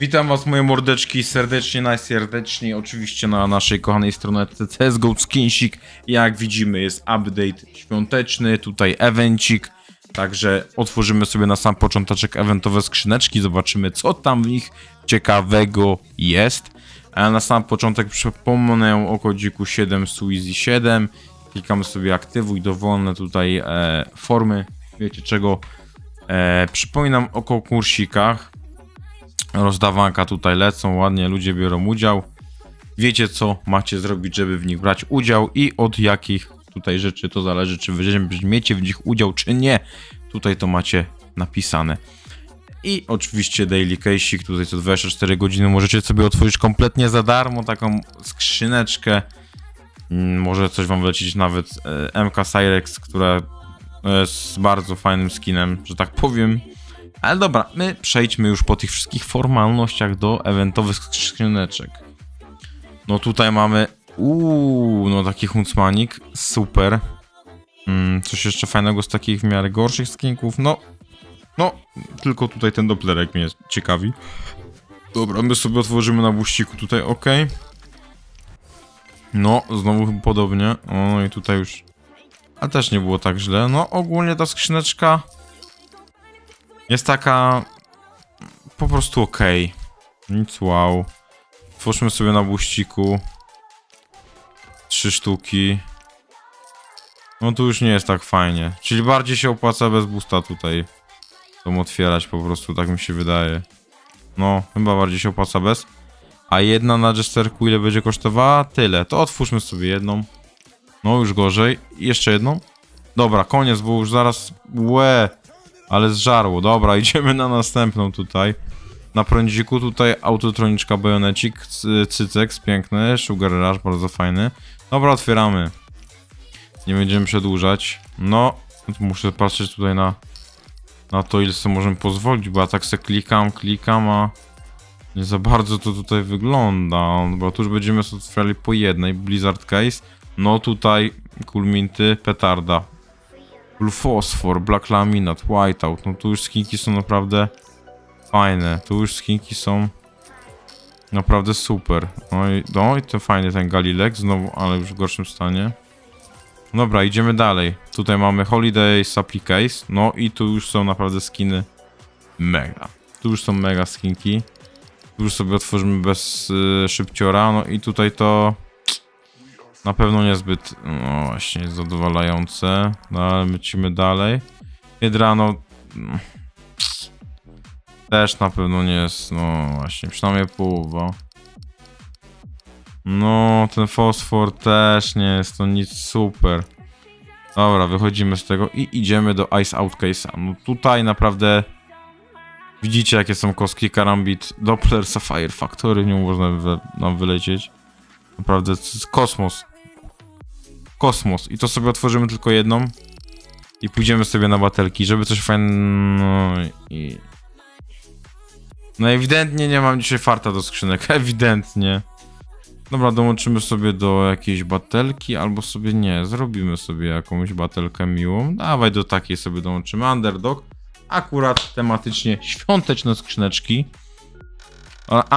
Witam was moje mordeczki serdecznie, najserdeczniej oczywiście na naszej kochanej stroneczce CSGO Skinsik. Jak widzimy jest update świąteczny, tutaj evencik. Także otworzymy sobie na sam począteczek eventowe skrzyneczki, zobaczymy co tam w nich ciekawego jest. A na sam początek przypomnę o kodziku 7 Suizy 7. Klikamy sobie aktywuj dowolne tutaj e, formy, wiecie czego. E, przypominam o konkursikach. Rozdawanka tutaj lecą, ładnie ludzie biorą udział. Wiecie co macie zrobić, żeby w nich brać udział i od jakich tutaj rzeczy to zależy, czy weźmiecie w nich udział, czy nie. Tutaj to macie napisane. I oczywiście Daily Case'ik, tutaj co 24 godziny możecie sobie otworzyć kompletnie za darmo taką skrzyneczkę. Mm, Może coś wam wlecieć nawet e, MK Cyrex, która jest bardzo fajnym skinem, że tak powiem. Ale dobra, my przejdźmy już po tych wszystkich formalnościach do eventowych skrzyneczek. No tutaj mamy. Uuu, no taki huntsmanik. Super. Mm, coś jeszcze fajnego z takich w miarę gorszych skinków. No. No, tylko tutaj ten doplerek mnie ciekawi. Dobra, my sobie otworzymy na buściku tutaj, ok. No, znowu podobnie. O, no i tutaj już. A też nie było tak źle. No, ogólnie ta skrzyneczka jest taka po prostu ok. Nic wow. Tworzymy sobie na buściku. Trzy sztuki. No tu już nie jest tak fajnie. Czyli bardziej się opłaca bez boosta tutaj. Tą otwierać po prostu, tak mi się wydaje. No, chyba bardziej się opłaca bez. A jedna na jesterku ile będzie kosztowała? Tyle. To otwórzmy sobie jedną. No już gorzej. Jeszcze jedną. Dobra, koniec, bo już zaraz... Łe. Ale zżarło. Dobra, idziemy na następną tutaj. Na prądziku tutaj autotroniczka bajonecik, cy- cycek, piękny, sugar rush, bardzo fajny. Dobra, otwieramy. Nie będziemy przedłużać. No, muszę patrzeć tutaj na, na to, ile sobie możemy pozwolić, bo ja tak se klikam, klikam, a nie za bardzo to tutaj wygląda, bo tu już będziemy sobie otwierali po jednej. Blizzard Case, no tutaj Cool Minty, Petarda, Blue Phosphor, Black Laminate, Whiteout. No tu już skinki są naprawdę fajne. Tu już skinki są naprawdę super. No i, no i to fajny ten Galilek znowu, ale już w gorszym stanie. Dobra, idziemy dalej. Tutaj mamy Holiday Supply Case. No i tu już są naprawdę skiny mega. Tu już są mega skinki. Tu już sobie otworzymy bez y, szybciora. No i tutaj to na pewno niezbyt, no właśnie, zadowalające. No ale lecimy dalej. Hydrano mm, też na pewno nie jest, no właśnie, przynajmniej połowa. No, ten fosfor też nie jest to nic super. Dobra, wychodzimy z tego i idziemy do Ice Out Case'a. No tutaj naprawdę widzicie jakie są kostki Karambit, Doppler, Sapphire Factory, nie można wy, nam wylecieć. Naprawdę to jest kosmos. Kosmos. I to sobie otworzymy tylko jedną. I pójdziemy sobie na batelki, żeby coś fajnego... No i... No ewidentnie nie mam dzisiaj farta do skrzynek, ewidentnie. Dobra, dołączymy sobie do jakiejś batelki, albo sobie nie, zrobimy sobie jakąś batelkę miłą. Dawaj do takiej sobie dołączymy. Underdog. Akurat tematycznie świąteczne skrzyneczki.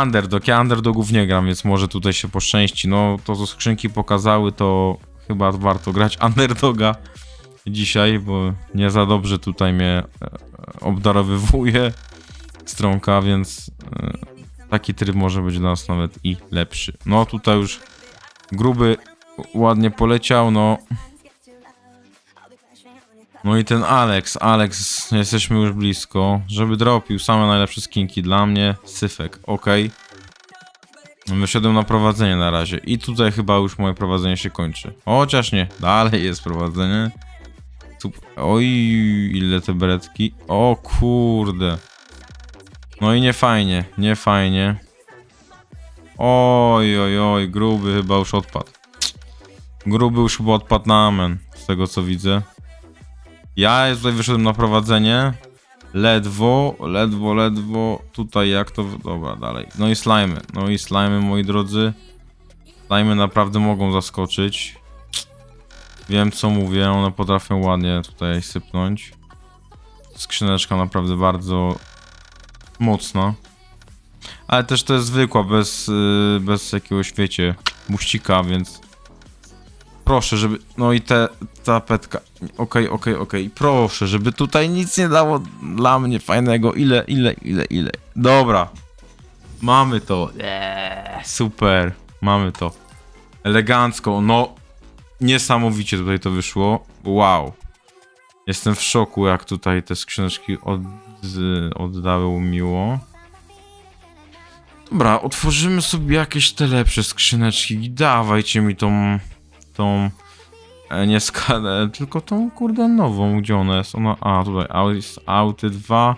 Underdog, ja underdogów nie gram, więc może tutaj się poszczęści. No, to co skrzynki pokazały, to chyba warto grać underdoga dzisiaj, bo nie za dobrze tutaj mnie e, obdarowywuje stronka, więc e, taki tryb może być dla nas nawet i lepszy. No tutaj już gruby ładnie poleciał, no. No i ten Alex, Alex, jesteśmy już blisko, żeby dropił same najlepsze skinki dla mnie, syfek, ok. Wyszedłem na prowadzenie na razie i tutaj chyba już moje prowadzenie się kończy. Chociaż nie, dalej jest prowadzenie. Oj, ile te beretki. O kurde. No i nie fajnie, nie fajnie. Oj, oj, oj, gruby chyba już odpadł. Gruby już chyba odpadł na amen, z tego co widzę. Ja tutaj wyszedłem na prowadzenie. Ledwo, ledwo, ledwo. Tutaj jak to... Dobra, dalej. No i slimy. No i slimy, moi drodzy. Slimy naprawdę mogą zaskoczyć. Wiem co mówię, one potrafią ładnie tutaj sypnąć. Skrzyneczka naprawdę bardzo mocna. Ale też to jest zwykła, bez, y, bez jakiegoś, wiecie, muścika, więc... Proszę, żeby... No i te... ta petka... Okej, okej, okej. Proszę, żeby tutaj nic nie dało dla mnie fajnego. Ile, ile, ile, ile. Dobra. Mamy to. Eee, super. Mamy to. Elegancko. No... Niesamowicie tutaj to wyszło. Wow. Jestem w szoku, jak tutaj te skrzyneczki od, oddały miło. Dobra, otworzymy sobie jakieś te lepsze skrzyneczki. Dawajcie mi tą. Tą. E, nie skalę, tylko tą kurde nową. Gdzie ona jest? Ona. A, tutaj. Au- Jest Auty 2.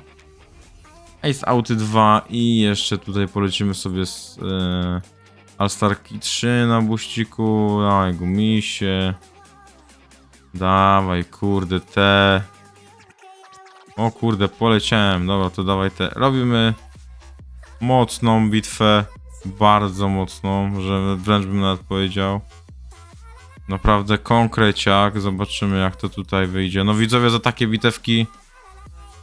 Jest Auty 2 i jeszcze tutaj polecimy sobie z. E, Alstarki 3 na buściku. Dawaj, gumisie. Dawaj, kurde, te. O kurde, poleciałem. Dobra, to dawaj te. Robimy mocną bitwę. Bardzo mocną, że wręcz bym nawet powiedział. Naprawdę konkreciak. Zobaczymy jak to tutaj wyjdzie. No widzowie, za takie bitewki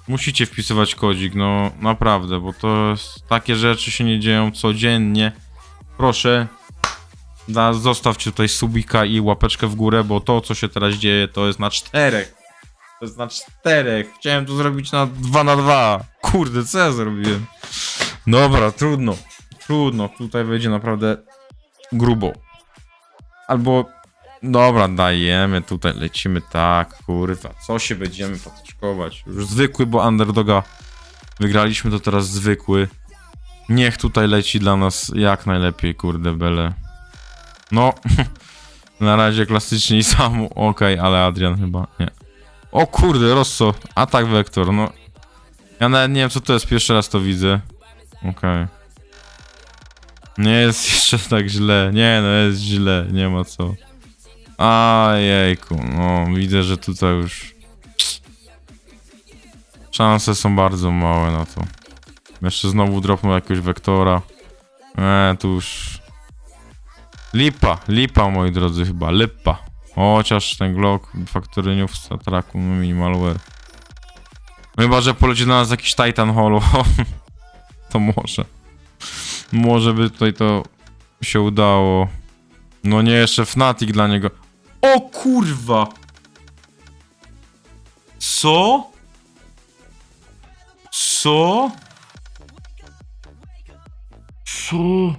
musicie wpisywać kodzik. No naprawdę, bo to takie rzeczy się nie dzieją codziennie. Proszę, da, zostawcie tutaj subika i łapeczkę w górę, bo to co się teraz dzieje to jest na czterech. To jest na czterech. Chciałem to zrobić na 2 na 2. Kurde, co ja zrobiłem? Dobra, trudno. Trudno. Tutaj będzie naprawdę grubo. Albo. Dobra, dajemy tutaj, lecimy tak, kurwa. Co się będziemy patyczkować? Już zwykły, bo underdoga wygraliśmy, to teraz zwykły. Niech tutaj leci dla nas jak najlepiej, kurde, bele. No, na razie klasycznie i samu, okej, ale Adrian chyba nie. O kurde, Rosso, atak wektor, no. Ja nawet nie wiem co to jest, pierwszy raz to widzę. Okej. Nie jest jeszcze tak źle, nie no jest źle, nie ma co. Ajejku, no widzę, że tutaj już... Szanse są bardzo małe na to. Jeszcze znowu dropnął jakiegoś wektora. Eee, tu już... Lipa, lipa moi drodzy chyba, lipa. Chociaż ten Glock faktoryniów z atraku, no minimalware. Chyba, że poleci na nas jakiś Titan Hollow. to może. Może by tutaj to się udało. No nie, jeszcze Fnatic dla niego. O kurwa! Co? Co? Co?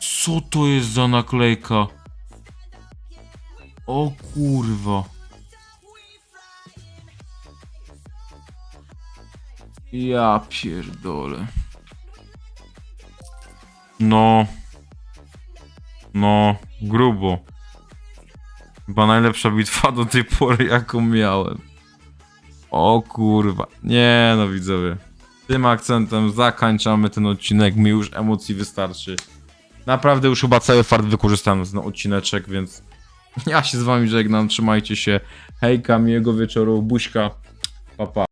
Co to jest za naklejka? O kurwa. Ja pierdolę. No. No, grubo. Chyba najlepsza bitwa do tej pory, jaką miałem. O kurwa. Nie no, widzowie. Tym akcentem zakończamy ten odcinek. Mi już emocji wystarczy. Naprawdę już chyba cały fart wykorzystałem ten odcineczek, więc ja się z wami żegnam. Trzymajcie się. Hejka, miłego wieczoru. Buźka. Pa, pa.